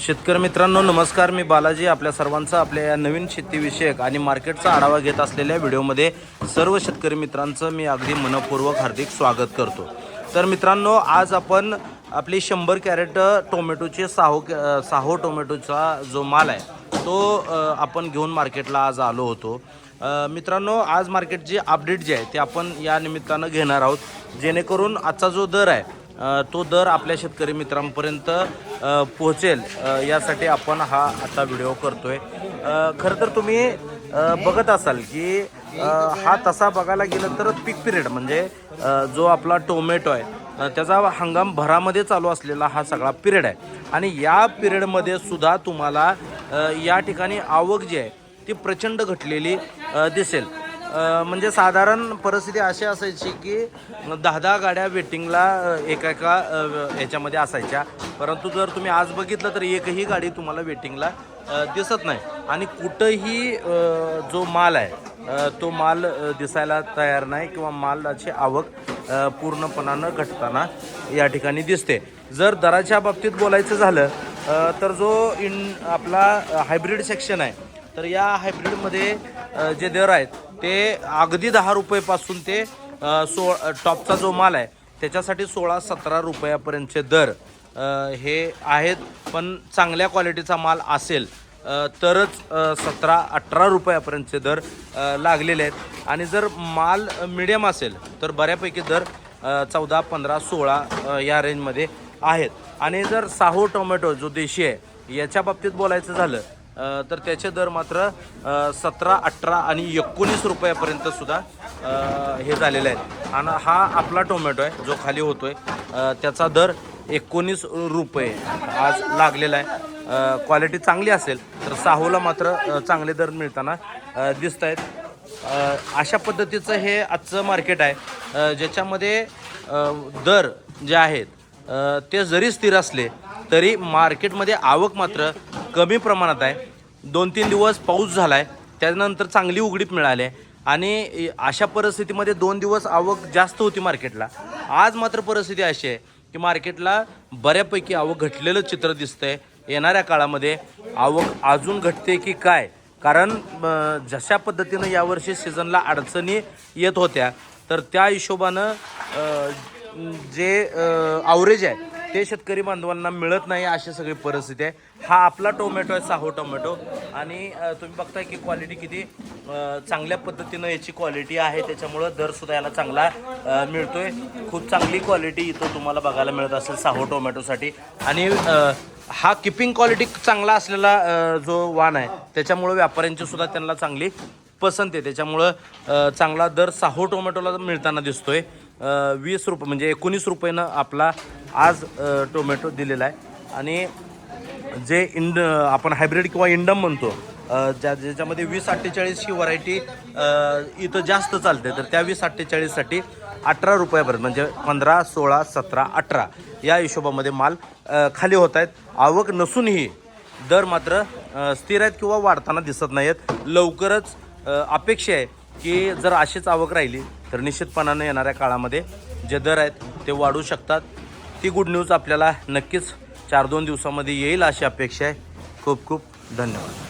शेतकरी मित्रांनो नमस्कार. मी बालाजी आपल्या सर्वांचं आपल्या या नवीन शेतीविषयक आणि मार्केटचा आढावा घेत असलेल्या व्हिडिओमध्ये सर्व शेतकरी मित्रांचं मी अगदी मनपूर्वक हार्दिक स्वागत करतो. तर मित्रांनो आज आपण आपली शंभर कॅरेट टोमॅटोचे साहो कॅ- साहो टोमॅटोचा जो माल आहे तो आपण घेऊन मार्केटला आज आलो होतो. मित्रांनो आज मार्केटची अपडेट जी आहे ते आपण या निमित्तानं घेणार आहोत. जेणेकरून आजचा जो दर आहे तो दर आपल्या शेतकरी मित्रांपर्यंत पोहोचेल. यासाठी आपण हा आता व्हिडिओ करतोय. खरं तर तुम्ही बघत असाल की हा तसा बघायला गेलं तर पीक पिरियड म्हणजे जो आपला टोमॅटो आहे त्याचा हंगाम भरामध्ये चालू असलेला हा सगळा पिरियड आहे. आणि या पिरियडमध्ये सुद्धा तुम्हाला या ठिकाणी आवक जी आहे ती प्रचंड घटलेली दिसेल. म्हणजे साधारण परिस्थिती अशी असायची की दहा दहा गाड्या वेटिंगला एका एका ह्याच्यामध्ये असायच्या. परंतु जर तुम्ही आज बघितलं तर एकही गाडी तुम्हाला वेटिंगला दिसत नाही. आणि कुठंही जो माल आहे तो माल दिसायला तयार नाही किंवा मालाची आवक पूर्णपणानं घटताना या ठिकाणी दिसते. जर दराच्या बाबतीत बोलायचं झालं तर जो इन आपला हायब्रिड सेक्शन आहे तर या हायब्रिडमध्ये जे दर आहेत ते अगदी दहा रुपयेपासून ते सो टॉपचा जो माल आहे त्याच्यासाठी सोळा सतरा रुपयापर्यंतचे दर हे आहेत. पण चांगल्या क्वालिटीचा माल असेल तरच सतरा अठरा रुपयापर्यंतचे दर लागलेले आहेत. आणि जर माल मिडियम असेल तर बऱ्यापैकी दर चौदा पंधरा सोळा या रेंजमध्ये आहेत. आणि जर साहो टोमॅटो जो देशी आहे याच्या बाबतीत बोलायचं झालं तर त्याचे दर मात्र सतरा अठरा आणि एकोणीस रुपयापर्यंत सुद्धा हे झालेले आहेत. आणि हा आपला टोमॅटो आहे जो खाली होतो आहे त्याचा दर एकोणीस रुपये आज लागलेला आहे. क्वालिटी चांगली असेल तर साहूला मात्र चांगले दर मिळताना दिसत आहेत अशा पद्धतीचं हे आजचं मार्केट आहे. ज्याच्यामध्ये दर जे आहेत ते जरी स्थिर असले तरी मार्केटमध्ये आवक मात्र कमी प्रमाणात आहे. दोन तीन दिवस पाऊस झाला आहे त्यानंतर चांगली उघडीप मिळाली आहे. आणि अशा परिस्थितीमध्ये दोन दिवस आवक जास्त होती मार्केटला. आज मात्र परिस्थिती अशी आहे की मार्केटला बऱ्यापैकी आवक घटलेलं चित्र दिसतंय. येणाऱ्या काळामध्ये आवक अजून घटते की काय? कारण जशा पद्धतीनं यावर्षी सीझनला अडचणी येत होत्या तर त्या हिशोबानं जे आवरेज आहे ते शेतकरी बांधवांना मिळत नाही अशी सगळी परिस्थिती आहे. हा आपला टोमॅटो आहे साहो टोमॅटो. आणि तुम्ही बघताय की क्वालिटी किती चांगल्या पद्धतीनं याची क्वालिटी आहे. त्याच्यामुळं दरसुद्धा याला चांगला मिळतोय. खूप चांगली क्वालिटी इथं तुम्हाला बघायला मिळत असेल साहो टोमॅटोसाठी. आणि हा किपिंग क्वालिटी चांगला असलेला जो वाण आहे त्याच्यामुळं व्यापाऱ्यांची सुद्धा त्यांना चांगली पसंत आहे. त्याच्यामुळं चांगला दर साहो टोमॅटोला मिळताना दिसतोय. वीस रुपये म्हणजे एकोणीस रुपयेनं आपला आज टोमॅटो दिलेला आहे. आणि जे इंड आपण हायब्रिड किंवा इंडम म्हणतो ज्या ज्याच्यामध्ये वीस अठ्ठेचाळीस ही व्हरायटी इथं जास्त चालते तर त्या वीस अठ्ठेचाळीससाठी अठरा रुपयापर्यंत म्हणजे पंधरा सोळा सतरा अठरा या हिशोबामध्ये माल खाली होत आहेत. आवक नसूनही दर मात्र स्थिर आहेत किंवा वाढताना दिसत नाही आहेत लवकरच अपेक्षा आहे की जर अशीच आवक राहिली तर निश्चितपणानं येणाऱ्या काळामध्ये जे दर आहेत ते वाढू शकतात. ती गुड न्यूज आपल्याला नक्कीच चार दोन दिवसामध्ये येईल अशी अपेक्षा आहे. खूप खूप धन्यवाद.